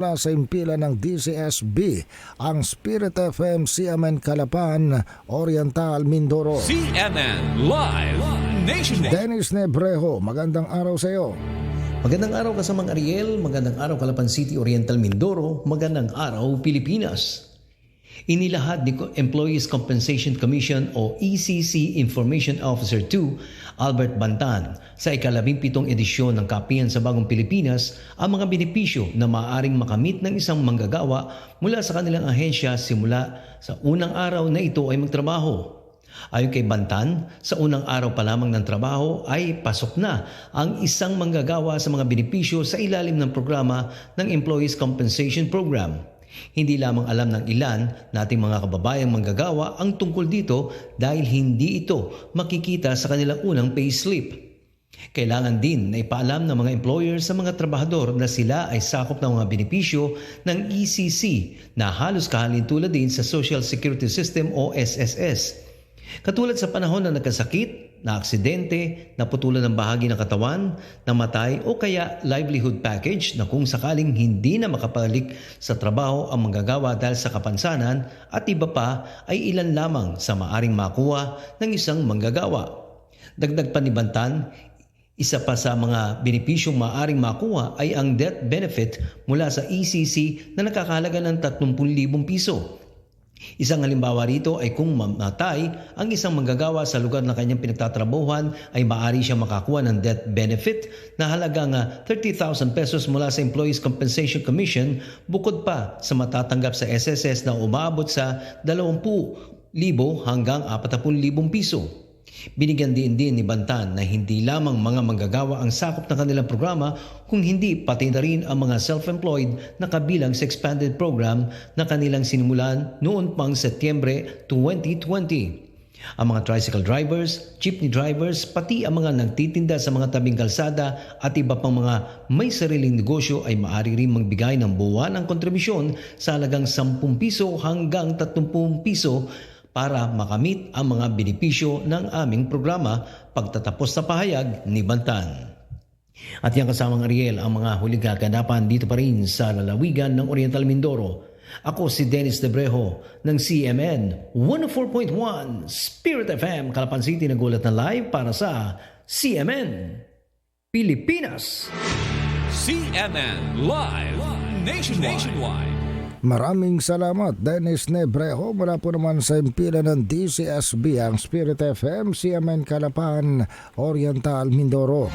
Mula sa impila ng DCSB, ang Spirit FM CMN Calapan, Oriental, Mindoro. CNN Live Nationwide. Dennis Nebrejo, magandang araw sa iyo. Magandang araw kasamang Ariel, magandang araw Calapan City, Oriental Mindoro, magandang araw Pilipinas. Inilahad ni Employees Compensation Commission o ECC Information Officer 2, Albert Bantan, sa ikalabimpitong edisyon ng Kapihan sa Bagong Pilipinas ang mga benepisyo na maaaring makamit ng isang manggagawa mula sa kanilang ahensya simula sa unang araw na ito ay magtrabaho. Ayon kay Bantan, sa unang araw pa lamang ng trabaho ay pasok na ang isang manggagawa sa mga benepisyo sa ilalim ng programa ng Employees Compensation Program. Hindi lamang alam ng ilan nating mga kababayang manggagawa ang tungkol dito dahil hindi ito makikita sa kanilang unang payslip. Kailangan din na ipaalam ng mga employer sa mga trabahador na sila ay sakop ng mga benepisyo ng ECC na halos kahalintulad din sa Social Security System o SSS. Katulad sa panahon na nagkasakit, na aksidente, naputulan ng bahagi ng katawan, namatay o kaya livelihood package na kung sakaling hindi na makapalik sa trabaho ang manggagawa dahil sa kapansanan at iba pa ay ilan lamang sa maaring makuha ng isang manggagawa. Dagdag pa isa pa sa mga benepisyong maaring makuha ay ang death benefit mula sa ECC na nakakahalaga ng 30,000 piso. Isang halimbawa rito ay kung mamatay ang isang manggagawa sa lugar na kanyang pinagtatrabuhan ay maaari siya makakuha ng death benefit na halagang ah, 30,000 pesos mula sa Employees Compensation Commission bukod pa sa matatanggap sa SSS na umabot sa 20,000 hanggang 40,000 piso. Binigyan din din ni Bantan na hindi lamang mga manggagawa ang sakop ng kanilang programa kung hindi pati na rin ang mga self-employed na kabilang sa expanded program na kanilang sinimulan noon pang Setyembre 2020. Ang mga tricycle drivers, jeepney drivers, pati ang mga nagtitinda sa mga tabing kalsada at iba pang mga may sariling negosyo ay maaari rin magbigay ng buwan ng kontribusyon sa halagang 10 piso hanggang 30 piso para makamit ang mga benepisyo ng aming programa pagtatapos sa pahayag ni Bantan. At yan kasamang Ariel ang mga huling kaganapan dito pa rin sa lalawigan ng Oriental Mindoro. Ako si Dennis Debrejo ng CMN 104.1 Spirit FM Calapan City nagulat na live para sa CMN Pilipinas. CNN Live Nationwide. Maraming salamat Dennis Nebrejo mula po naman sa impila ng DCSB ang Spirit FM CMN Calapan, Oriental, Mindoro.